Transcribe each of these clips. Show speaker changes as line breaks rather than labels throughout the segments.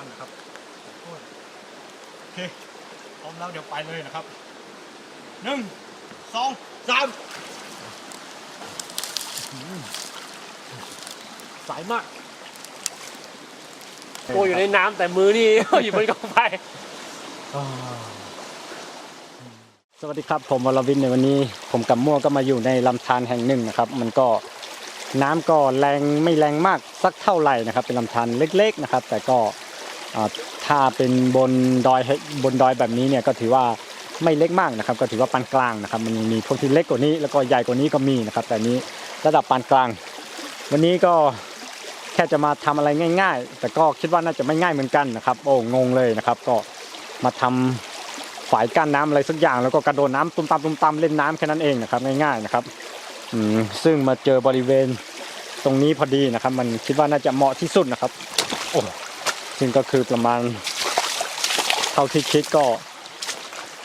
ันนะครับโอเคพร้อมแล้วเดี๋ยวไปเลยนะครับหนึ่งสองสามสายมาก
ตัวอยู่ในน้ำแต่มือนี่ อยู่บนกองไฟ
สวัสดีครับ ผมวรวินในวันนี้ ผมกับมั่วก็มาอยู่ในลำธารแห่งหนึ่งนะครับ มันก็น้ำก็แรงไม่แรงมากสักเท่าไหร่นะครับ เป็นลำธารเล็ก ๆนะครับ แต่ก็ ถ้าเป็นบนดอยบนดอยแบบนี้เนี่ยก็ถือว่าไม่เล็กมากนะครับ ก็ถือว่าปานกลางนะครับมันมีพวกที่เล็กกว่านี้ แล้วก็ใหญ่กว่านี้ก็มีนะครับ แต่นี้ระดับปานกลาง วันนี้ก็แค่จะมาทำอะไรง่าย ๆ แต่ก็คิดว่าน่าจะไม่ง่ายเหมือนกันนะครับ โอ้งงเลยนะครับ ก็มาทำฝายกั้นน้ำอะไรสักอย่าง แล้วก็กระโดดน้ำตุ้มตามตุ้มตามเล่นน้ำแค่นั้นเองนะครับง่ายๆนะครับอืมซึ่งมาเจอบริเวณตรงนี้พอดีนะครับ มันคิดว่าน่าจะเหมาะที่สุดนะครับ โอ้ ซึ่งก็คือประมาณเท่าที่คิดก็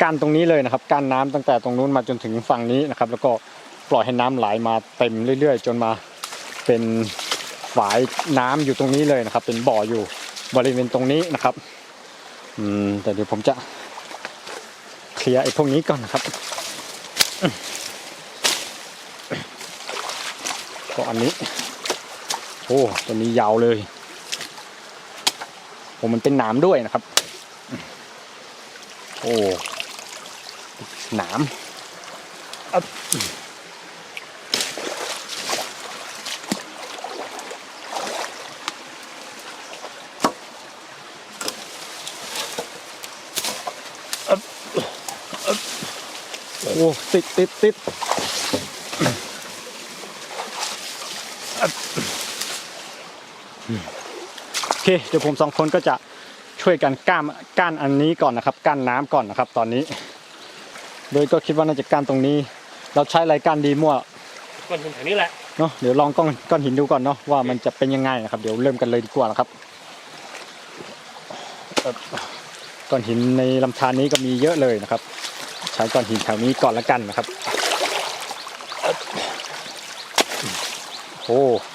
กั้นตรงนี้เลยนะครับกั้นน้ำตั้งแต่ตรงนู้นมาจนถึงฝั่งนี้นะครับ แล้วก็ปล่อยให้น้ำไหลมาเต็มเรื่อย ๆ จนมาเป็นฝายน้ำอยู่ตรงนี้เลยนะครับ เป็นบ่ออยู่บริเวณตรงนี้นะครับอืมแต่เดี๋ยวผมจะเคลียร์ไอ้พวกนี้ก่อนนะครับก็อันนี้ โอ้ตัวนี้ยาวเลย ผมมันเป็นหนามด้วยนะครับ โอ้หนามอับโอ้ติดติดติดอับโอ เคเดี๋ยวผมสองคนก็จะช่วยกันก้ามก้านอันนี้ก่อนนะครับก้านน้ำก่อนนะครับ ตอนนี้ โดยก็คิดว่าน่าจะก้านตรงนี้ เราใช้อะไรก้านดีมั่ว
ก้อนหินแถวนี้แหละ
เนาะเดี๋ยวลองก้อนก้อนหินดูก่อนเนาะว่ามันจะเป็นยังไงนะครับ เดี๋ยวเริ่มกันเลยดีกว่านะครับเอ่อก้อนหินในลำธารนี้ก็มีเยอะเลยนะครับ ใช้ก้อนหินแถวนี้ก่อนละกันนะครับโอ้
ไ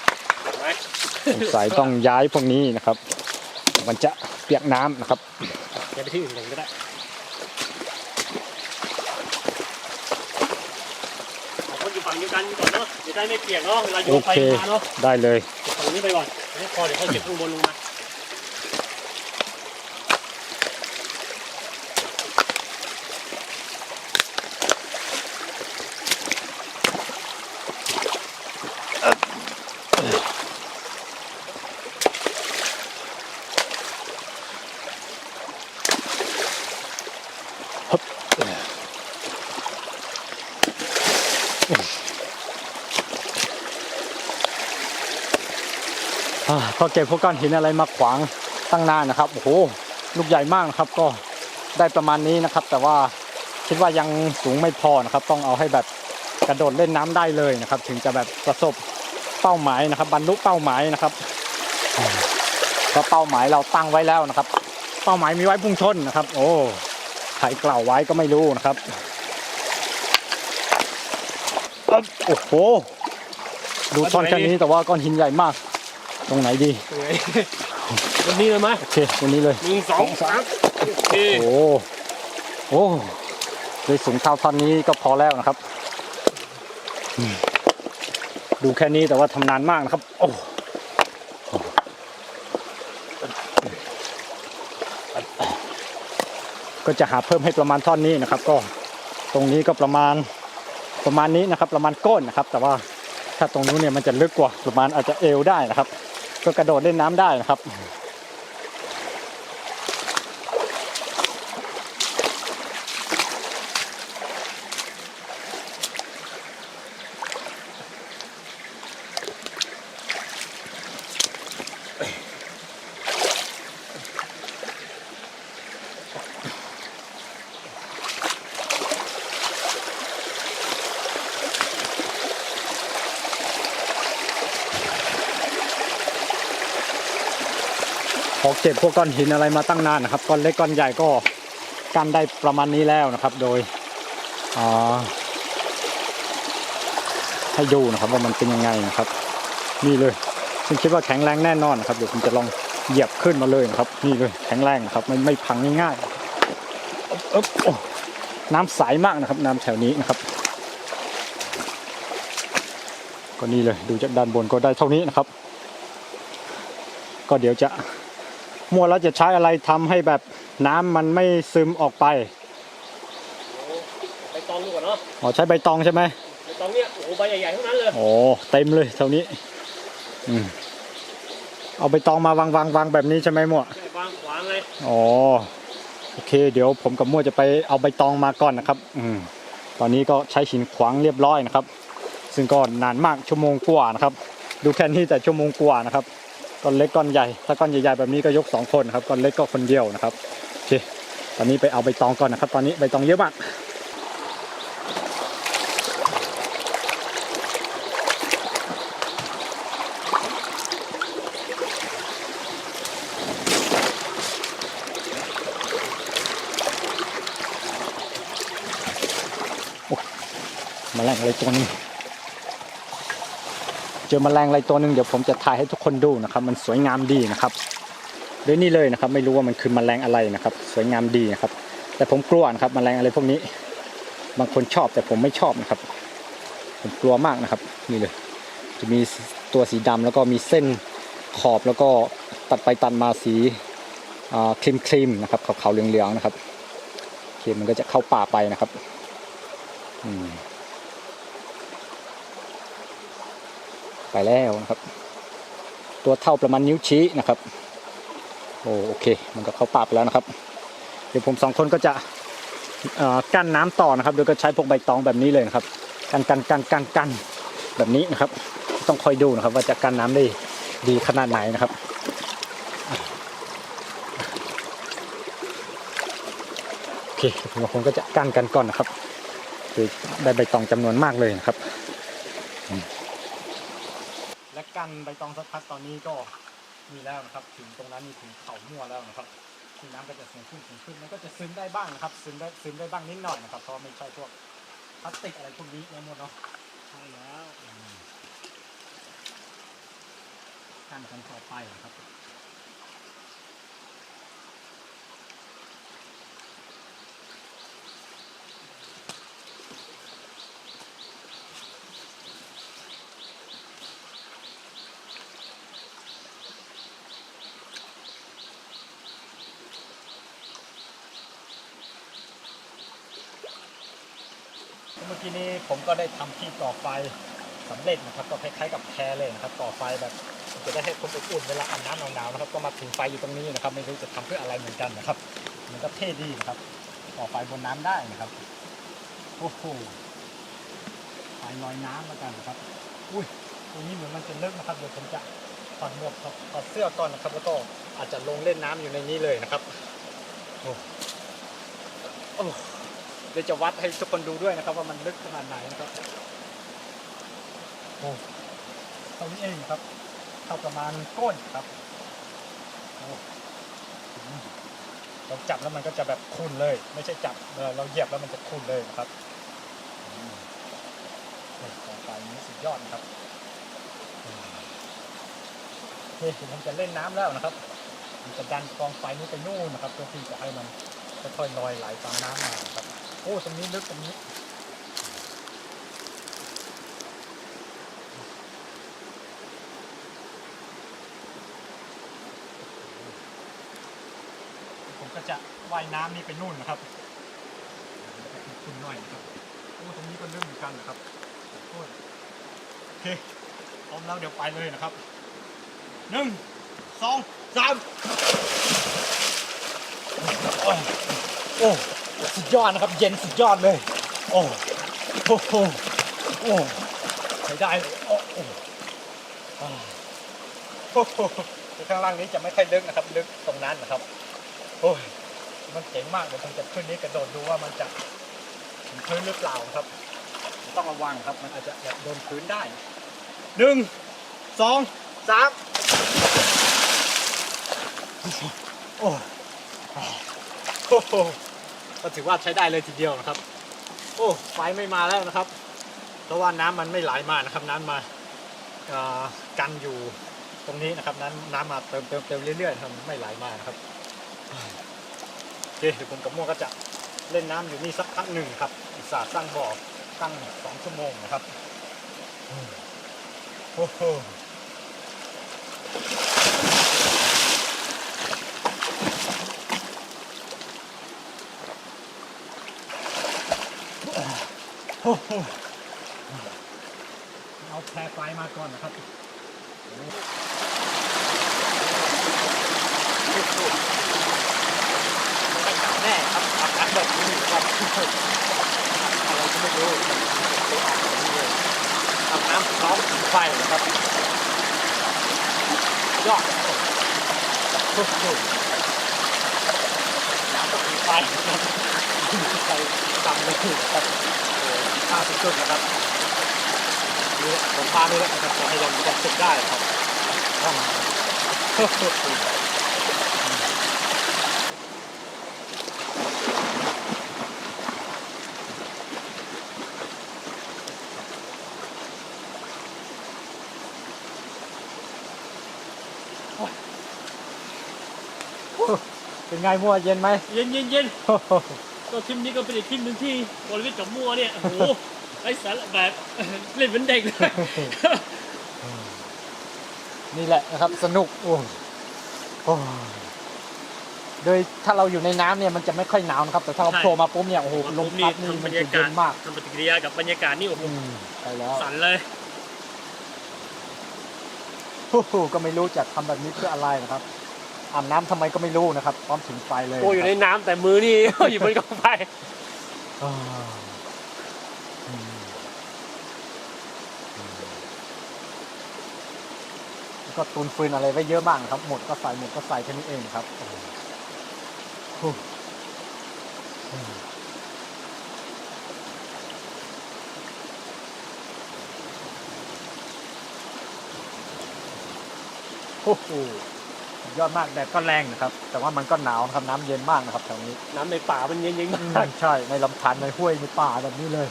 หม
สงสัยต้องย้ายพวกนี้นะครับ มันจะเปียกน้ำนะครับ
อย่าไปที่อื่นกันก็ได้เอาคนอยู่ฝั่งเดียวกันก่อนเนาะจะได้ไม่เปียกเนาะเวลาโย
โอน
ไฟ
เค
มาเนาะ
ได้เลย
ฝั่งนี้ไปก่อนให้พอเดี๋ยวค่อยเก็บข้างบนลงมา
พอเก็บพวกก้อนหินอะไรมาขวางตั้งนานนะครับโอ้โหลูกใหญ่มากนะครับก็ได้ประมาณนี้นะครับ แต่ว่าคิดว่ายังสูงไม่พอนะครับ ต้องเอาให้แบบกระโดดเล่นน้ำได้เลยนะครับ ถึงจะแบบประสบเป้าหมายนะครับ บรรลุเป้าหมายนะครับก็เป้าหมายเราตั้งไว้แล้วนะครับ เป้าหมายมีไว้พุ่งชนนะครับ โอ้ใครกล่าวไว้ก็ไม่รู้นะครับโอ้โหดูท่อนแค่นี้แต่ว่าก้อนหินใหญ่มาก ตรงไหนดี
ตรงไหนวันนี้เลยไหม
โอเคตรงนี้เลย
หนึ่งสองสามโอเค
โอ้โอ้เลยสูงเท่าท่อนนี้ก็พอแล้วนะครับอืมดูแค่นี้แต่ว่าทำนานมากนะครับ โอ้ก็จะหาเพิ่มให้ประมาณท่อนนี้นะครับ ก็ตรงนี้ก็ประมาณประมาณนี้นะครับ ประมาณก้นนะครับ แต่ว่าถ้าตรงนู้นเนี่ยมันจะลึกกว่าประมาณอาจจะเอวได้นะครับ ก็กระโดดเล่นน้ำได้นะครับ พอเก็บพวกก้อนหินอะไรมาตั้งนานนะครับก้อนเล็กก้อนใหญ่ก็กันได้ประมาณนี้แล้วนะครับ โดยอ่าให้ดูนะครับว่ามันเป็นยังไงนะครับ นี่เลยซึ่งคิดว่าแข็งแรงแน่นอนนะครับเดี๋ยวผมจะลองเหยียบขึ้นมาเลยนะครับ นี่เลยแข็งแรงนะครับไม่ไม่พังง่ายๆน้ำใสมากนะครับ น้ำแถวนี้นะครับ ก็นี่เลยดูจากด้านบนก็ได้เท่านี้นะครับ ก็เดี๋ยวจะ มัวแล้วจะใช้อะไรทำให้แบบน้ำมันไม่ซึมออกไป
ไปตองดูก่อนเนาะ
อ๋อใช้ใบตองใช่ไหม
ไปตองเนี่ยโอ้โหใบใหญ่ๆทั้งนั้นเลย
โอ้เต็มเลยเท่านี้อืมเอาใบตองมาวางวางวางแบบนี้ใช่ไหมมั่ว
ใช่วางขวางเลย
อ๋อโอเค เดี๋ยวผมกับมั่วจะไปเอาใบตองมาก่อนนะครับ อืมตอนนี้ก็ใช้หินขวางเรียบร้อยนะครับ ซึ่งก็นานมากชั่วโมงกว่านะครับ ดูแค่นี้แต่ชั่วโมงกว่านะครับ ก้อนเล็กก้อนใหญ่ ถ้าก้อนใหญ่ๆแบบนี้ก็ยกสองคนครับก้อนเล็กก็คนเดียวนะครับโอเคตอนนี้ไปเอาใบตองก่อนนะครับ ตอนนี้ใบตองเยอะมากมาแมลงอะไรตัวนึง เจอแมลงอะไรตัวหนึ่งเดี๋ยวผมจะถ่ายให้ทุกคนดูนะครับมันสวยงามดีนะครับด้วยนี่เลยนะครับ ไม่รู้ว่ามันคือแมลงอะไรนะครับ สวยงามดีนะครับ แต่ผมกลัวนะครับแมลงอะไรพวกนี้ บางคนชอบแต่ผมไม่ชอบนะครับ ผมกลัวมากนะครับ นี่เลย จะมีตัวสีดำแล้วก็มีเส้นขอบแล้วก็ตัดไปตัดมาสีครีมครีมนะครับขาวๆเหลืองๆนะครับโอเคมันก็จะเข้าป่าไปนะครับ อืม ไปแล้วนะครับ ตัวเท่าประมาณนิ้วชี้นะครับ โอโอเค มันก็เข้าปากไปแล้วนะครับ เดี๋ยวผมสองคนก็จะกั้นน้ำต่อนะครับ โดยก็ใช้พวกใบตองแบบนี้เลยนะครับ กันกันกันกันกันแบบนี้นะครับ ต้องคอยดูนะครับ ว่าจะกันน้ำได้ดีขนาดไหนนะครับโอเคผมคงก็จะกั้นกันก่อนนะครับคือได้ใบตองจำนวนมากเลยนะครับ และ กันใบตองสักพักตอนนี้ก็มีแล้วนะครับ ถึงตรงนั้นมีถึงเขามั่วแล้วนะครับที่น้ำก็จะสูงขึ้นสูงขึ้นมันก็จะซึมได้บ้างนะครับซึมได้ซึมได้บ้างนิดหน่อยนะครับเพราะไม่ใช่พวกพลาสติกอะไรพวกนี้เนี่ยหมดเนาะ
ใช่แล้ว
กันกันต่อไปนะครับ เมื่อกี้นี้ผมก็ได้ทำที่ก่อไฟสำเร็จนะครับ ก็คล้ายๆกับแพรเลยนะครับก่อไฟแบบจะได้ให้คนอบอุ่นเวลาอาบน้ำหนาวๆนะครับ ก็มาถึงไฟอยู่ตรงนี้นะครับ ไม่รู้จะทำเพื่ออะไรเหมือนกันนะครับ มันก็เท่ดีนะครับก่อไฟบนน้ำได้นะครับโอ้โหไฟลอยน้ำแล้วกันนะครับ อุ้ยตรงนี้เหมือนมันจะลึกนะครับเดี๋ยวผมจะถอดหมวกครับถอดเสื้อก่อนนะครับ แล้วก็อาจจะลงเล่นน้ำอยู่ในนี้เลยนะครับโอ้โอ้ เดี๋ยวจะวัดให้ทุกคนดูด้วยนะครับ ว่ามันลึกขนาดไหนนะครับโอ้ตรงนี้เองครับเท่าประมาณก้นครับโอ้อืมเราจับแล้วมันก็จะแบบคุนเลย ไม่ใช่จับเราเหยียบแล้วมันจะคุนเลยนะครับต่อไปนี้สุดยอดนะครับอืมโอเคเดี๋ยวผมจะเล่นน้ำแล้วนะครับผมจะดันกองไฟนี้ไปนู่นนะครับเพื่อที่จะให้มันค่อยๆลอยไหลตามน้ำมาครับ โอ้ตรงนี้ลึกตรงนี้ผมก็จะว่ายน้ำนี่ไปนู่นนะครับคุณหน่อยนะครับโอ้ตรงนี้ก็ลึกเหมือนกันนะครับโอ้โอเคพร้อมแล้วเดี๋ยวไปเลยนะครับหนึ่งสองสามโอ้ สุดยอดนะครับ เย็นสุดยอดเลย โอ้โหโอ้โอ้ใช้ได้เลยโอ้โอ้อ่าโอ้โหข้างล่างนี้จะไม่ค่อยลึกนะครับ ลึกตรงนั้นนะครับ โอ้ยมันเจ๋งมากเดี๋ยวผมจะขึ้นนี้กระโดดดูว่ามันจะถึงพื้นหรือเปล่าครับ ต้องระวังครับ มันอาจจะแบบโดนพื้นได้หนึ่งสองสามโอ้โห ก็ถือว่าใช้ได้เลยทีเดียวนะครับ โอ้ไฟไม่มาแล้วนะครับ เพราะว่าน้ำมันไม่ไหลมานะครับ น้ำมากันอยู่ตรงนี้นะครับนั้นน้ำมาเติมเติมเติมเรื่อยๆทำไม่ไหลมานะครับโอเคเดี๋ยวผมกับม่วก็จะเล่นน้ำอยู่นี่สักพักหนึ่งครับอุตส่าห์สร้างบ่อตั้งสองชั่วโมงนะครับโอ้โหโอ้โห เอาแพรไฟมาก่อนนะครับแน่ครับอากาศแบบนี้ครับอะไรก็ไม่รู้มันไปออกแบนี้เลยทำน้ำพร้อมผิงไฟนะครับยอดโอ้โหน้ำต้องผิงไฟไฟดำเลยครับ ข้าวสุดๆนะครับนี่ผมพานี่แหละนะครับจะให้ยังจะสุดได้ครับอ้าวโอ้โหเป็นไงมั่วเย็นไหม
เย็นเย็นเย็น
โอ้โห
ก็ทริปนี้ก็เป็นอีกทริปหนึ่งที่บริเวณกับมัวเนี่ยโอ้โหไอ้สารแบบ เล่นเหมือนเด็กเลย
นี่แหละนะครับ สนุกโอ้ยโอ้ยโดยถ้าเราอยู่ในน้ำเนี่ยมันจะไม่ค่อยหนาวนะครับ แต่ถ้าเรา
ใช่
โผล่มาปุ๊บเนี่ยโอ้โหลมพัดนี่
ทำบ
มั
ร
น
ร
จะ
ยากา
เย็
ศ
นมาก
ทำปฏิกิริยากับบรรยากาศนี่โอ้โห
อืมไปแล้ว
สั่นเลย
โอ้โหก็ไม่รู้จะทำแบบนี้เพื่ออะไรนะครับ อาบน้ำทำไมก็ไม่รู้นะครับ พร้อมถึงไฟเลย
โอ้อยู่ในน้ำแต่มือนี่ อยู่บนกองไฟ
อ่าอืมแล้วก็ตุนฟืนอะไรไว้เยอะมากนะครับ หมดก็ใส่หมดก็ใส่แค่นี้เองครับโอ้โหโอ้โหอืมโอ้โหสุ ดยอดมากแดดก็แรงนะครับ แต่ว่ามันก็หนาวนะครับน้ำเย็นมากนะครับแถวนี้
น้ำในป่ามันเย็นๆ
อื
มาก
มใช่ในลำธารในห้วยในป่าแบบนี้เลย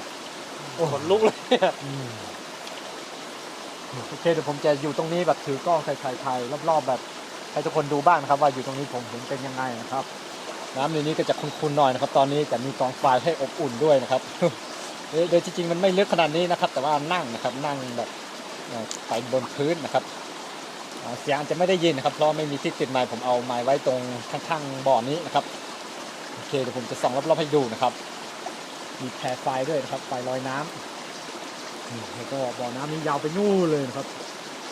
โอ้
ขนลุกเลย
อืมโอเคเดี๋ยวผมจะอยู่ตรงนี้แบบถือกล้องถ่ายถ่ายๆรอบๆแบบให้ทุกคนดูบ้างนะครับ ว่าอยู่ตรงนี้ผมเห็นเป็นยังไงนะครับ น้ำในนี้ก็จะคุ้นๆหน่อยนะครับตอนนี้แต่มีกองไฟให้อบอุ่นด้วยนะครับโดยโดยจริงๆมันไม่ลึกขนาดนี้นะครับ แต่ว่านั่งนะครับนั่งแบบเอ่อไปบนพื้นนะครับอ่า เสียงอาจจะไม่ได้ยินนะครับเพราะไม่มีที่ติดไมค์ผมเอาไมค์ไว้ตรงข้างๆบ่อนี้นะครับโอเคเดี๋ยวผมจะส่องรอบๆให้ดูนะครับ มีแพรไฟด้วยนะครับไฟลอยน้ำนี่แล้วก็บ่อน้ำนี้ยาวไปนู่นเลยนะครับ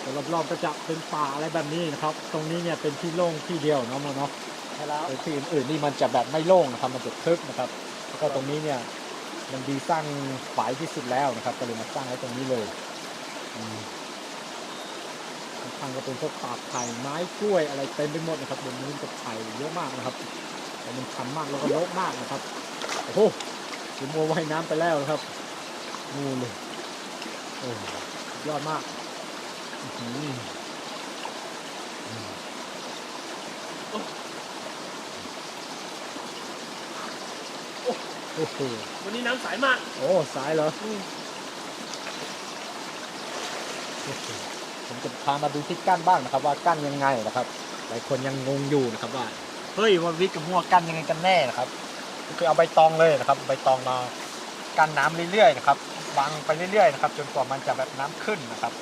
แต่รอบๆก็จะเป็นป่าอะไรแบบนี้นะครับ ตรงนี้เนี่ยเป็นที่โล่งที่เดียวเนาะโมเนาะ
ใช่แล้ว
แต่ที่อื่นๆนี่มันจะแบบไม่โล่งนะครับมันจะทึบนะครับแล้วก็ตรงนี้เนี่ยมันดีสร้างฝายที่สุดแล้วนะครับ ก็เลยมาสร้างไว้ตรงนี้เลยอืม ข้างๆก็เป็นพวกปาบไผ่ไม้กล้วยอะไรเต็มไปหมดนะครับบนนี้กับไผ่เยอะมากนะครับแต่มันชันมากแล้วก็รกมากนะครับโอ้โหถึงมัวว่ายน้ำไปแล้วนะครับนู่นเลยโอ้สุดยอดมากอื้อหืออืมโอ้โห
วันนี้น้ำใสมาก
โอ้ สายเหรอโอ้โห ผมจะพามาดูที่กั้นบ้างนะครับ ว่ากั้นยังไงนะครับ หลายคนยังงงอยู่นะครับว่าเฮ้ยวันวิกกับมั่วกั้นยังไงกันแน่นะครับคือเอาใบตองเลยนะครับ ใบตองมากั้นน้ำเรื่อยๆนะครับวางไปเรื่อยๆนะครับ จนกว่ามันจะแบบน้ำขึ้นนะครับ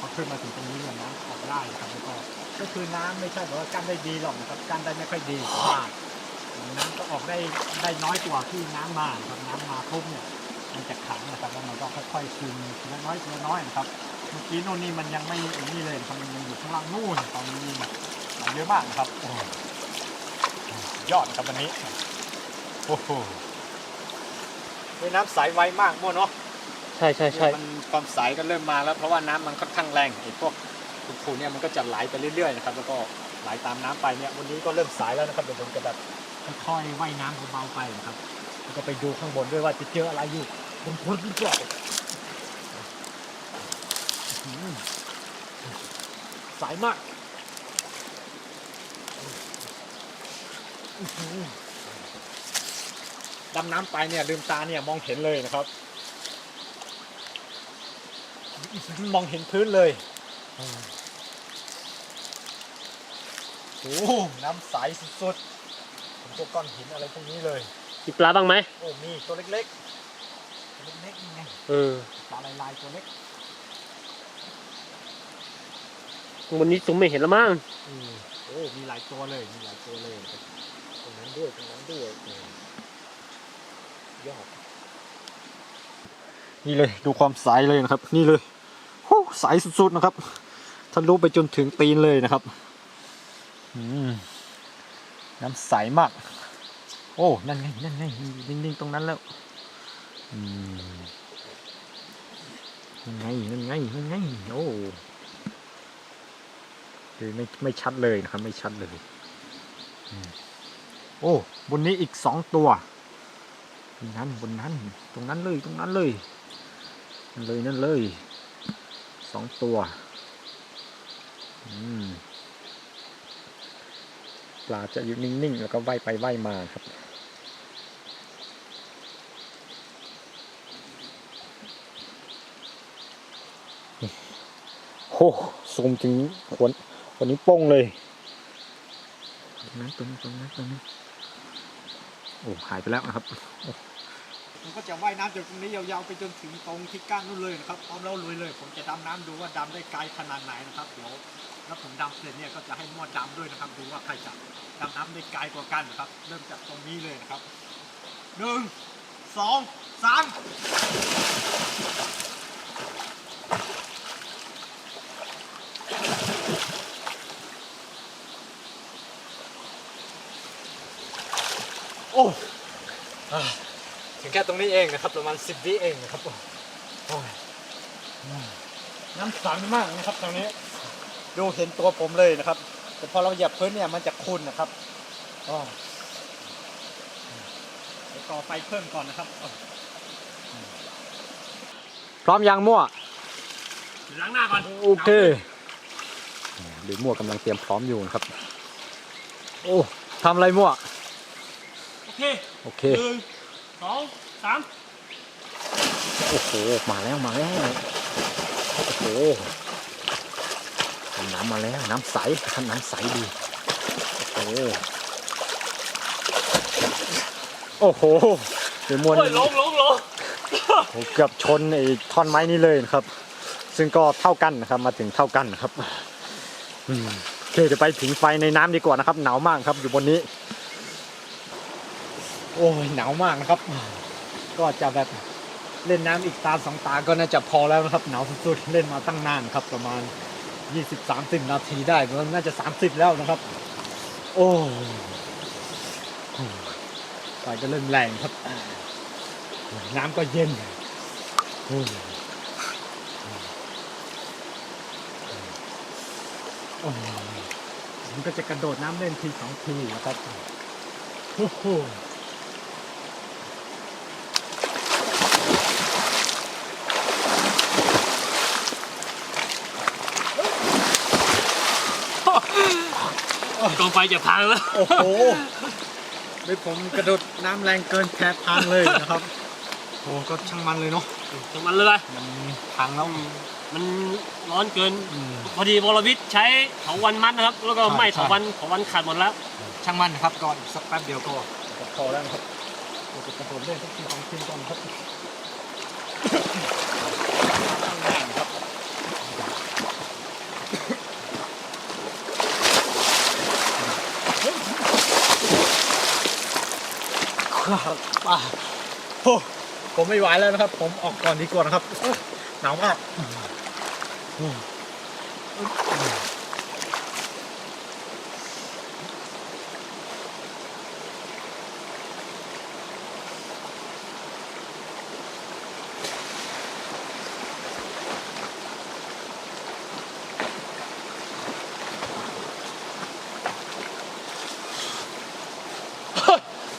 พอขึ้นมาถึงตรงนี้เนี่ยน้ำออกได้นะครับแล้วก็ก็คือน้ำไม่ใช่แบบว่ากั้นได้ดีหรอกนะครับกั้นได้ไม่ค่อยดีเพราะว่าน้ำก็ออกได้ได้น้อยกว่าที่น้ำมาครับน้ำมาปุ๊บเนี่ยมันจะขังนะครับแล้วมันก็ค่อยๆซึมทีละน้อยทีละน้อยนะครับ เมื่อกี้นู่นนี่มันยังไม่อย่างนี้เลยนะครับมันยังอยู่ข้างล่างนู่นตอนนี้ไหลเยอะมากนะครับโอ้โหยอดครับวันนี้โอ้โหเฮ้ยน้ำใสไวมากมั่วเนาะ
ใช่ใช่ใช่
มันความใสก็เริ่มมาแล้วเพราะว่าน้ำมันค่อนข้างแรงไอ้พวกคูๆเนี่ยมันก็จะไหลไปเรื่อยๆนะครับแล้วก็ไหลตามน้ำไปเนี่ยวันนี้ก็เริ่มใสแล้วนะครับเดี๋ยวผมจะแบบค่อยๆว่ายน้ำเบาๆไปนะครับแล้วก็ไปดูข้างบนด้วยว่าจะเจออะไรอยู่บนพื้นหรือเปล่า อืม สายมากดำน้ำไปเนี่ยลืมตาเนี่ยมองเห็นเลยนะครับ มองเห็นพื้นเลยโอ้น้ำใสสุดๆผมพวกก้อนหินอะไรพวกนี้เลย
มีปลาบ้างไหม
โอ้มีตัวเล็กๆตัวเล็กๆนี่ไง
เออ
ปลาลายๆตัวเล็ก
วันนี้ผมไม่เห็นแล้วมั้ง
อืมโอ้มีหลายตัวเลย มีหลายตัวเลย ตรงนั้นด้วย ตรงนั้นด้วยเออยอด นี่เลยดูความใสเลยนะครับ นี่เลยโอ้ใสสุดๆนะครับทะลุไปจนถึงตีนเลยนะครับอืมน้ำใสมาก โอ้นั่นไงนั่นไงนิ่งๆตรงนั้นแล้วอืมนั่นไงนั่นไงนั่นไงโอ้ ดูไม่ไม่ชัดเลยนะครับ ไม่ชัดเลยโอ้บนนี้อีกสองตัวบนนั้นบนนั้น ตรงนั้นเลยตรงนั้นเลยนั่นเลยนั่นเลยสองตัวปลาจะอยู่นิ่งๆแล้วก็ว่ายไปว่ายมาครับโอ้ซูมถึงขน ขนนี้วโป้งเลยตรงนั้นตรงนั้นตรงนั้นตรงนั้นโอ้หายไปแล้วนะครับ
ผมก็จะว่ายน้ำจากตรงนี้ยาวๆไปจนถึงตรงที่ก้านนู่นเลยนะครับพร้อมแล้วลุยเลย ผมจะดำน้ำดูว่าดำได้ไกลขนาดไหนนะครับเดี๋ยวแล้วผมดำเสร็จเนี่ยก็จะให้มวดดำด้วยนะครับดูว่าใครจะดำน้ำได้ไกลกว่ากันนะครับ เริ่มจากตรงนี้เลยนะครับหนึ่งสองสาม
โอ้อ่าถึงแค่ตรงนี้เองนะครับ ประมาณสิบวิเองนะครับโอ้ยอืมน้ำใสมากนะครับตรงนี้ ดูเห็นตัวผมเลยนะครับ แต่พอเราเหยียบพื้นเนี่ยมันจะขุ่นนะครับอ๋อ
เดี๋ยวก่อไฟเพิ่มก่อนนะครับ
พร้อมยังมั่ว
ล้างหน้าก่อน
โอเคดูมั่วกำลังเตรียมพร้อมอยู่นะครับ โอ้ทำอะไรมั่ว
โอ เค
โอเค
หนึ่งสองสาม
โอ้โหมาแล้วมาแล้วโอ้โหน้ำมาแล้วน้ำใสท่านน้ำใสดีโอ้โหโอ้โหเดี๋ยวมวน
โอ้ยลงลงลง
โอ้เกือบชนไอ้ท่อนไม้นี้เลยนะครับ ซึ่งก็เท่ากันนะครับมาถึงเท่ากันนะครับอืมโอเคเดี๋ยวไปผิงไฟในน้ำดีกว่านะครับ หนาวมากครับอยู่บนนี้ โอ้ยหนาวมากนะครับ ก็จะแบบเล่นน้ำอีกตาสองตาก็น่าจะพอแล้วนะครับ หนาวสุดๆเล่นมาตั้งนานครับ ประมาณ 20-30 นาทีได้มันน่าจะ 30 แล้วนะครับ โอ้ไฟก็เริ่มแรงครับ น้ำก็เย็นโอ้โอ้ผมก็จะกระโดดน้ำเล่นทีสองทีนะครับโอ้โห
กองไฟจะพังแล้ว
โอ้โหไม่ผมกระโดดน้ำแรงเกินแพพังเลยนะครับ โอ้ก็ช่างมันเลยเนาะ
จังมันเลย
มันพังแล้ว
มันร้อนเกิน
อืม
พอดีวรวิทย์ใช้เถาวันมัดนะครับ แล้วก็
ใช่
ไหม้
ใช่
เถาวันเถาวันขาดหมดแล้ว
ช่างมันนะครับก่อนสักแป๊บเดียวก็ก็พอแล้วนะครับเราจะกระโดดเล่นสักทีสองทีก่อนครับตั้งแรงครับ โอ้ผมไม่ไหวแล้วนะครับ ผมออกก่อนดีกว่านะครับหนาวมาก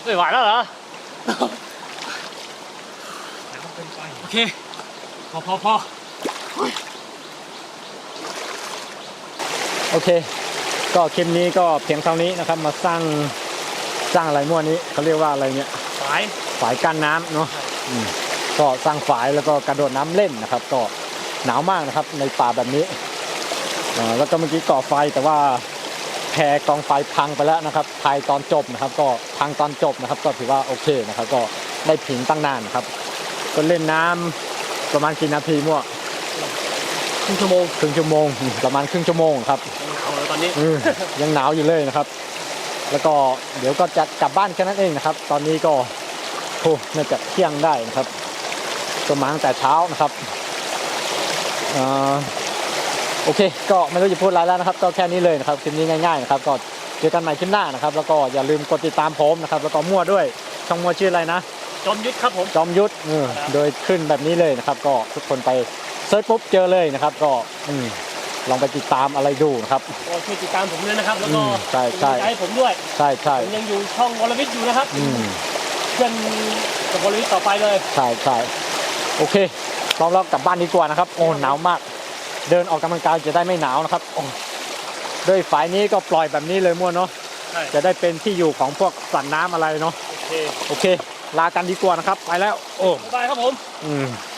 ไม่ไหวแล้วเหรอ
หนาวเกินไป
โอเค พอพอพอ
โอเค ก็คลิปนี้ก็เพียงเท่านี้นะครับ มาสร้างสร้างอะไรมั่วนี้เขาเรียกว่าอะไรเนี่ย
สาย
ฝายกั้นน้ำเนาะอืมก็สร้างฝายแล้วก็กระโดดน้ำเล่นนะครับ ก็หนาวมากนะครับในป่าแบบนี้อ่าแล้วก็เมื่อกี้ก่อไฟแต่ว่าแพกองไฟพังไปแล้วนะครับถ่ายตอนจบนะครับ ก็พังตอนจบนะครับ ก็ถือว่าโอเคนะครับ ก็ได้ผิงตั้งนานนะครับ ก็เล่นน้ำประมาณกี่นาทีมั่ว
ครึ่งชั่วโมง
ครึ่งชั่วโมงอืมประมาณครึ่งชั่วโมงครับ
เอาเลยตอนนี้
อืมยังหนาวอยู่เลยนะครับ แล้วก็เดี๋ยวก็จะกลับบ้านแค่นั้นเองนะครับ ตอนนี้ก็โอ้น่าจะเที่ยงได้นะครับก็มาตั้งแต่เช้านะครับอ่า โอเค ก็ไม่รู้จะพูดอะไรแล้วนะครับ ก็แค่นี้เลยนะครับคลิปนี้ง่ายๆนะครับก็เจอกันใหม่คลิปหน้านะครับ แล้วก็อย่าลืมกดติดตามผมนะครับ แล้วก็มั่วด้วยช่องมั่วชื่ออะไรนะ
จอมยุทธครับผม
จอมยุทธเออ
ครับ
โดยขึ้นแบบนี้เลยนะครับ ก็ทุกคนไปเซิร์ชปุ๊บเจอเลยนะครับ ก็อืมลองไปติดตามอะไรดูนะครับ
ก็ช่วยติดตามผมด้วยนะครับ แล้วก็
อืมใช่ใช่
เป็นกำลังใจให้ผมด้วย
ใช่ใช่
ผมยังอยู่ช่องวรวิทย์อยู่นะครับ
อืม
เพื่อนกับวรวิทย์ต่อไปเลย
ใช่ใช่โอเคเราเรากลับบ้านดีกว่านะครับ โอ้หนาวมาก เดินออกกำลังกายจะได้ไม่หนาวนะครับโอ้ด้วยฝายนี้ก็ปล่อยแบบนี้เลยมั่วเนาะ
ใช่
จะได้เป็นที่อยู่ของพวกสัตว์น้ำอะไรเนาะ
โอเค
โอเค ลากันดีกว่านะครับ ไปแล้ว โอ้
บ๊ายบายครับผม
อืม
บ